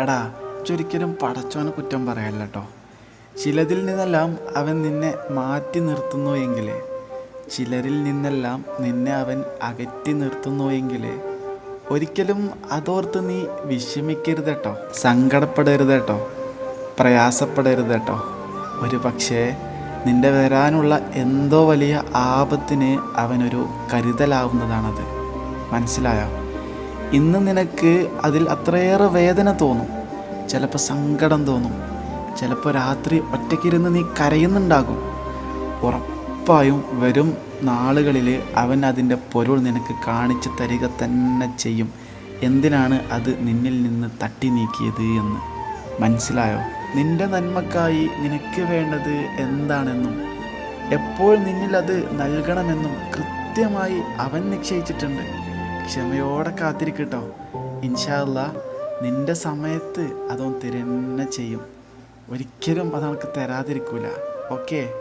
എടാ ചൊരിക്കലും പടച്ചോനെ കുറ്റം പറയല്ല കേട്ടോ ചിലതിൽ നിന്നെല്ലാം അവൻ നിന്നെ മാറ്റി നിർത്തുന്നു എങ്കിൽ ചിലരിൽ നിന്നെല്ലാം നിന്നെ അവൻ അകറ്റി നിർത്തുന്നു എങ്കിൽ ഒരിക്കലും അതോർത്ത് നീ വിഷമിക്കരുത് കേട്ടോ സങ്കടപ്പെടരുത് കേട്ടോ പ്രയാസപ്പെടരുത് കേട്ടോ ഒരു പക്ഷേ നിന്റെ വരാനുള്ള എന്തോ വലിയ ആപത്തിന് അവനൊരു കരുതലാവുന്നതാണത്. മനസ്സിലായോ? ഇന്ന് നിനക്ക് അതിൽ അത്രയേറെ വേദന തോന്നും. ചിലപ്പോൾ സങ്കടം തോന്നും. ചിലപ്പോൾ രാത്രി ഒറ്റയ്ക്കിരുന്ന് നീ കരയുന്നുണ്ടാകും. ഉറപ്പായും വരും നാളുകളിൽ അവൻ അതിന്റെ പൊരുൾ നിനക്ക് കാണിച്ചു തരിക തന്നെ ചെയ്യും. എന്തിനാണ് അത് നിന്നിൽ നിന്ന് തട്ടി നീക്കിയത് എന്ന്. മനസ്സിലായോ? നിന്റെ നന്മക്കായി നിനക്ക് വേണ്ടത് എന്താണെന്നും എപ്പോൾ നിന്നിൽ അത് നൽകണമെന്നും കൃത്യമായി അവൻ നിശ്ചയിച്ചിട്ടുണ്ട്. ക്ഷമയോടെ കാത്തിരിക്കട്ടോ. ഇൻഷാല്ല നിന്റെ സമയത്ത് അതൊന്ന് തരുന്നെ ചെയ്യും. ഒരിക്കലും അത് നമുക്ക് തരാതിരിക്കൂല. ഓക്കേ?